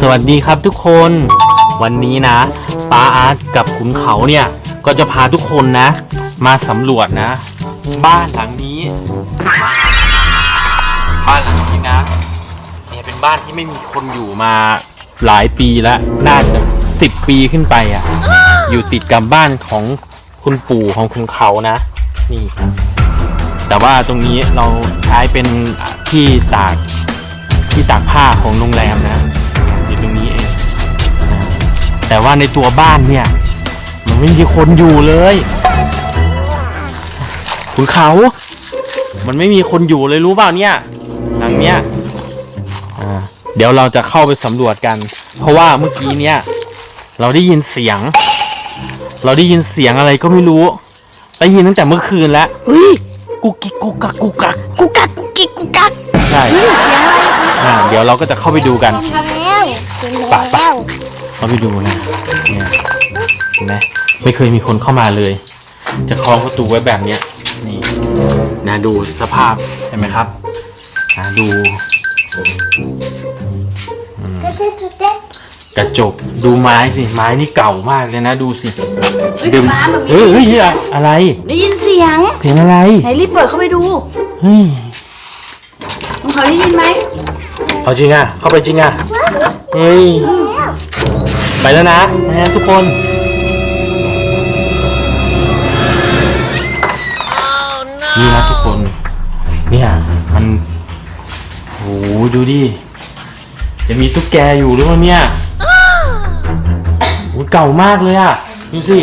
สวัสดีครับทุกคน วันนี้นะป้าอาร์ตกับขุนเขาเนี่ย ก็จะพาทุกคนนะ มาสำรวจนะ บ้านหลังนี้ บ้านหลังนี้นะเนี่ยเป็นบ้านที่ไม่มีคนอยู่มาหลายปีแล้วน่าจะสิบปีขึ้นไปอะ อยู่ติดกับบ้านของคุณปู่ของคุณเขานะ นี่ แต่ว่าตรงนี้เราใช้เป็นที่ตากที่ตากผ้าของโรงแรมนะ แต่ว่าในตัวบ้านเนี่ย มันไม่มีคนอยู่เลยคุณเขา มันไม่มีคนอยู่เลยรู้เปล่าเนี่ย หลังเนี้ยอ่าเดี๋ยวเราจะเข้าไปสำรวจกัน เพราะว่าเมื่อกี้เนี่ย เราได้ยินเสียง เราได้ยินเสียงอะไรก็ไม่รู้ได้ยินตั้งแต่เมื่อคืนแล้วเฮ้ยกุกกิกกุกกักกุกกักกูกักกูกิกกูกักใช่เฮ้ยเสียงอะไรอ่าเดี๋ยวเราก็จะเข้าไปดูกันทำแล้วถึงไปไปแล้ว เข้าไปดูนะเนี่ยเห็นไหมไม่เคยมีคนเข้ามาเลย จะคล้องประตูไว้แบบเนี้ยนี่นะดูสภาพเห็นไหมครับนะดูเต้เต้เต้กระจกดูไม้สิไม้นี่เก่ามากเลยนะดูสิเฮ้ยเดิมฟ้าแบบเฮ้ยนี้เฮ้ยอะอะไรได้ยินเสียงเสียงอะไรไหนรีบเปิดเข้าไปดูเฮ้ยมึงเขาได้ยินไหมเอาจริงอะเข้าไปจริงอะเฮ้ย ไปแล้วนะนะทุกคน นี่นะทุกคน เนี่ยมันโอ้โหดูดิจะมีตุ๊กแกอยู่หรือเปล่าเนี่ยโอ้ยเก่ามากเลยอะดูสิ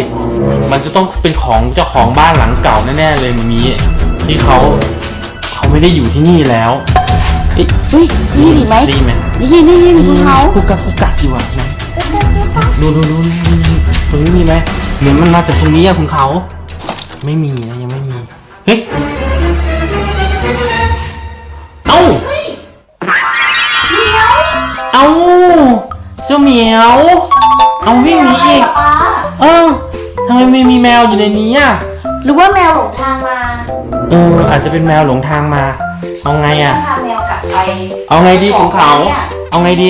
มันจะต้องเป็นของเจ้าของบ้านหลังเก่าแน่ๆเลยมันมีที่เขาเขาไม่ได้อยู่ที่นี่แล้วเอ๊ะเฮ้ยนี่ดีไหมได้ยินไหมได้ยินได้ยินคุณเขากุกกักกุกกักอยู่อะไหน ดูดูดูนี่นี่นี่ตรงนี้มีไหมเหมือนมันมาจากตรงนี้อะคุณเขา ไม่มีนะยังไม่มี เฮ้ย เอ้า เอ้า เจ้าเหมียว เอาวิ่งหนีอีก เออทำไมไม่มีแมวอยู่ในนี้อะหรือว่าแมวหลงทางมาเอออาจจะเป็นแมวหลงทางมา เอาไงอะพาแมวกลับไปเอาไงดีของเขา เอาไงดี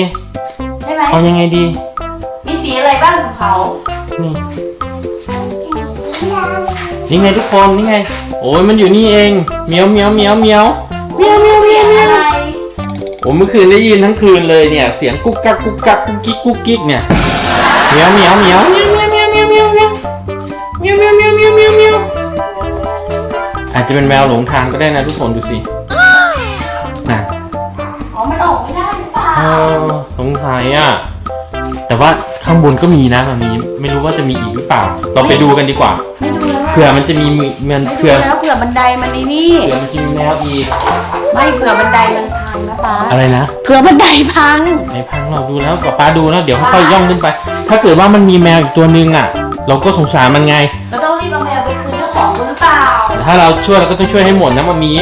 ใช่ไหมเอายังไงดี เขานี่นี่ไงทุกคนนี่ไง โอ้ยมันอยู่นี่เองเหมียวเหมียวเหมียวเหมียวเหมียวเหมียวเหมียวเหมียวอะไรโอ้เมื่อคืนได้ยินทั้งคืนเลยเนี่ย เสียงกุ๊กกักกุ๊กกักกุ๊กกิ๊กกุ๊กกิ๊กเนี่ยเหมียวเหมียวเหมียวเหมียวเหมียวเหมียวเหมียวเหมียวเหมียวเหมียวเหมียวเหมียวเหมียวเหมียวอาจจะเป็นแมวหลงทางก็ได้นะทุกคนดูสิน่ะอ๋อมันออกไม่ได้หรือเปล่าเออสงสัยอะแต่ว่า ข้างบนก็มีนะมันมีไม่รู้ว่าจะมีอีกหรือเปล่า เราไปดูกันดีกว่าไม่ดูแล้วเผื่อมันจะมีมันไม่ดูเผื่อแล้วเผื่อบันไดมันนี่นี่ เผื่อมันจะมีแมวอีกไม่เผื่อบันไดมันพังนะป้าอะไรนะเผื่อบันไดพังไอ้พังเราดูแล้วกับป้าดูแล้วเดี๋ยวค่อยๆย่องขึ้นไป ถ้าเกิดว่ามันมีแมวอีกตัวนึงอะ เราก็สงสารมันไง เราต้องรีบเอาแมวไปคืนเจ้าของหรือเปล่าแต่ถ้าเราช่วยเราก็ต้องช่วยให้หมดนะมันมี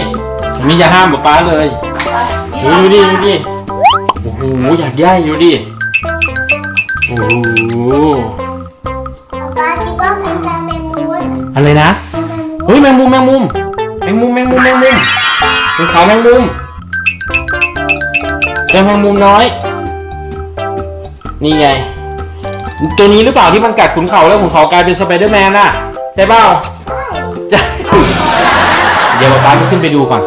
มันมีอย่าห้ามป้าเลยไปดูดูดิดูดิโอ้โหอยากย่ายดูดิ โอ้โหป๊าคิดว่าเป็นการแมงมุมอะไรนะเฮ้ยแมงมุมแมงมุมแมงมุมแมงมุมแมงมุมภูเขาแมงมุมเจอแมงมุมน้อย นี่ไง ตัวนี้หรือเปล่าที่มันกัดขุนเขาแล้วขุนเขากลายเป็นสไปเดอร์แมนน่ะใช่เปล่าใช่เดี๋ยวป๊าจะขึ้นไปดูก่อน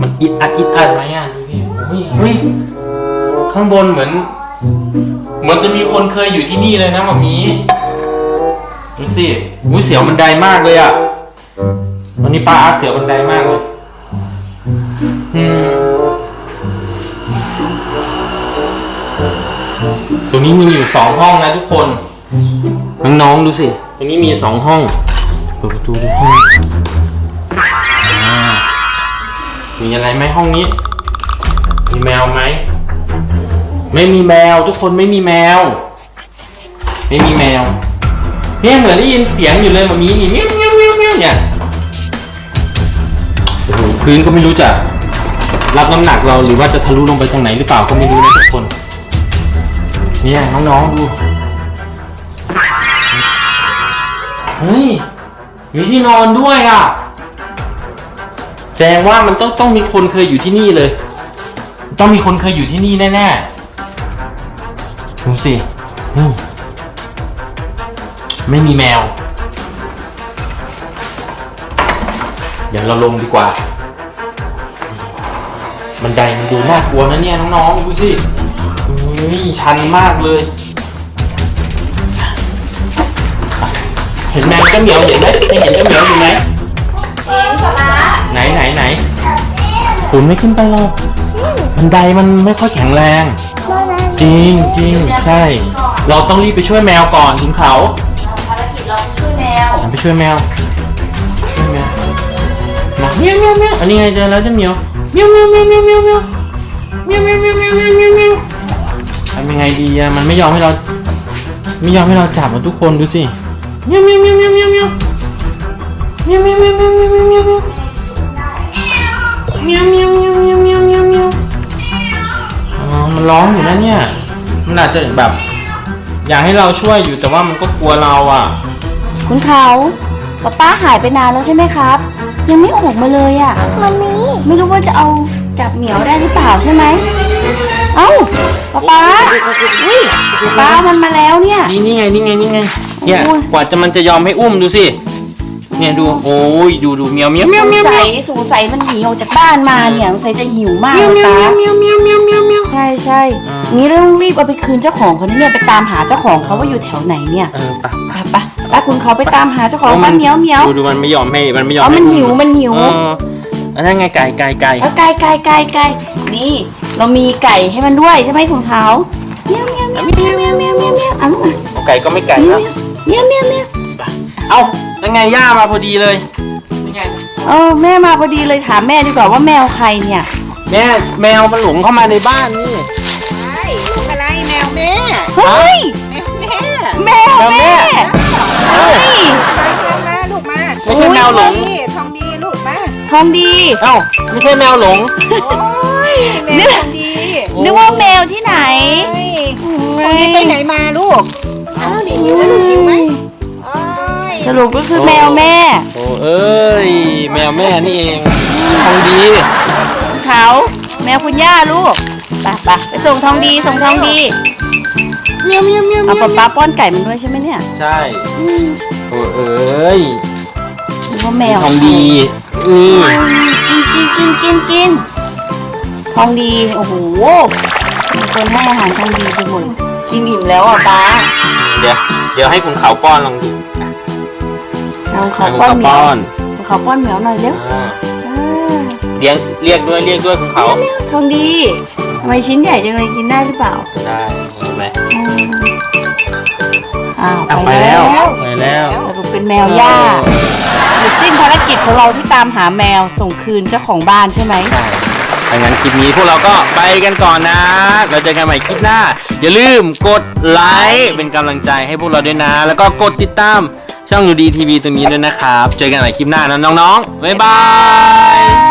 มันอิดอัดอิดอัดไหมอะดูดิเฮ้ยข้างบนเหมือน เหมือนจะมีคนเคยอยู่ที่นี่เลยนะมามีดูสิอุ้ยเสียวบันไดมากเลยอะวันนี้ป้าอาร์ตเสียวบันไดมากเลยอืมตรงนี้มีอยู่สองห้องนะทุกคนน้องๆดูสิตรงนี้มีสองห้องเปิดประตูดูห้องอ่ามีอะไรไหมห้องนี้ มีแมวไหม ไม่มีแมว ทุกคนไม่มีแมว ไม่มีแมวเนี่ยเหมือนได้ยินเสียงอยู่เลยแบบนี้นี่เมี้ยวเมี้ยวเมี้ยวเมี้ยวเนี่ยโอ้โหพื้นก็ไม่รู้จะรับน้ำหนักเราหรือว่าจะทะลุลงไปตรงไหนหรือเปล่าก็ไม่รู้นะทุกคน เนี่ยน้องๆดูเฮ้ยมีที่นอนด้วยอะแสดงว่ามันต้องต้องมีคนเคยอยู่ที่นี่เลย ต้องมีคนเคยอยู่ที่นี่แน่ๆ ดูสิไม่มีแมว เดี๋ยวเราลงดีกว่า บันไดมันดูน่ากลัวนะเนี่ยน้องๆดูสินี่ชันมากเลย เห็นแมวก็เหมียวเห็นไหมเห็นก็เหมียวอยู่ไหมไหนไหนไหนขุนไม่ขึ้นไปหรอกบันไดมันไม่ค่อยแข็งแรง จริงจริงใช่ เราต้องรีบไปช่วยแมวก่อนถึงเขาภารกิจเราไปช่วยแมวไปช่วยแมวช่วยแมวาเมียวเมียวเมียวอันนี้ไงเจอแล้วเจ้าเมียวเมียวเมียวเมียวเมียวเมียวเมียวเมียวเมียวเมียวเมียวเมียวเมียวเมียวทำยังไงดีอะมันไม่ยอมให้เรา ไม่ยอมให้เราจับอะทุกคนดูสิเมียวเมียวเมียวเมียวเมียวเมียวเมียวเมียวเมียวเมียวเมียวเมียวเมียวเมียวเมียวเมียวเมียว มันร้องอยู่นะเนี่ย มันอาจจะแบบ อยากให้เราช่วยอยู่แต่ว่ามันก็กลัวเราอะ คุณเขาป๊าป้าหายไปนานแล้วใช่ไหมครับ ยังไม่ออกมาเลยอะ่ะมามีไม่รู้ว่าจะเอาจับเหมียวได้หรือเปล่าใช่ไหมเอ้าป๊าป๊าอุ้ยป๊ามันมาแล้วเนี่ย นี่นี่ไงนี่ไงนี่ไงเนี่ยโอ้ย กว่าจะมันจะยอมให้อุ้มดูสิ เนี่ยดูโอ้ยดูดูเมียวเมียวสเมียวงเมียวสัยสงสัยมันหนีออกจากบ้านมาเนี่ยสงสัยจะหิวมากเมียวเลยเมียวป๊าเมียวเมียวเมียวเมียวเมียว ใช่ใช่อืม งี้ต้องรีบเอาไปคืนเจ้าของเขาเนี่ยไปตามหาเจ้าของเขาว่าอยู่แถวไหนเนี่ยเออไปไปไปไปคุณเขาไปตามหาเจ้าของมันเมียวเมียวดูดูมันไม่ยอมให้มันไม่ยอมอ๋อมันหิวมันหิว เอออันนั้วไงไก่ไก่ไก่แล้วไก่ไก่ไก่ไก่นี่เรามีไก่ให้มันด้วยใช่ไหมของเขาเมียวเมียวเมียวเมียวเมียวเมียวเมียวเอาลูกเอาไก่ก็ไม่ไก่อะนะเมียวเมียวเมียวเอ้านั่นไงย่ามาพอดีเลยนี่ไง เออแม่มาพอดีเลยถามแม่ดีกว่าว่าแมวใครเนี่ย แม่แมวมันหลงเข้ามาในบ้านนี่ใช่ลูกอะไรแมวแม่เฮ้ยแมวแม่แมวแมวแม่แม่เฮ้ยมาเชิญมาลูกมาไม่ใช่แมวหลงนี่ทองดีลูกมาทองดีเอ้าไม่ใช่แมวหลงโอ้ยแมวทองดีนึกว่าแมวที่ไหนเฮ้ยทองดีไปไหนมาลูกอ้าวดีหิวไหมลูกหิวไหมโอ้ยสรุปก็คือแมวแม่โอ้เอ้ยแมวแม่นี่เองทองดี เขา แมวคุณย่าลูกไปไปไปส่งทองดีส่งทองดีเมียวเมียวเมียวเอาป๊าป๊าป้อนไก่มันด้วยใช่ไหมเนี่ยใช่โอ้เอ้ยนึกว่าแมวทองดีอือกินกินกินกินกินทองดีโอ้โหมีคนให้อาหารทองดีไปหมดกินอิ่มแล้วอะป้าเดี๋ยวเดี๋ยวให้คุณเขาป้อนลองดูอะเอาเขาให้คุณป้อนเขาเหมียวป้อนเอาเขาป้อนเหมียวหน่อยเร็วอ่าอ่า เรียกเรียกด้วยเรียกด้วยคุณเขาทองดีทำไมชิ้นใหญ่จังเลยกินได้หรือเปล่าได้เห็นไหมอืมอ้าวอะไปไปแล้แล้ววไปแล้วสรุปเป็นแมวย่าหยุดสิ้นภารกิจของเราที่ตามหาแมวส่งคืนเจ้าของบ้านใช่ไหมใช่ถ้างั้นคลิปนี้พวกเราก็ไปกันก่อนนะ เราเจอกันใหม่คลิปหน้า อย่าลืมกดไลค์เป็นกำลังใจให้พวกเราด้วยนะ แล้วก็กดติดตามช่องดูดีทีวีตรงนี้ด้วยนะครับ เจอกันใหม่คลิปหน้านะน้องๆบ๊ายบาย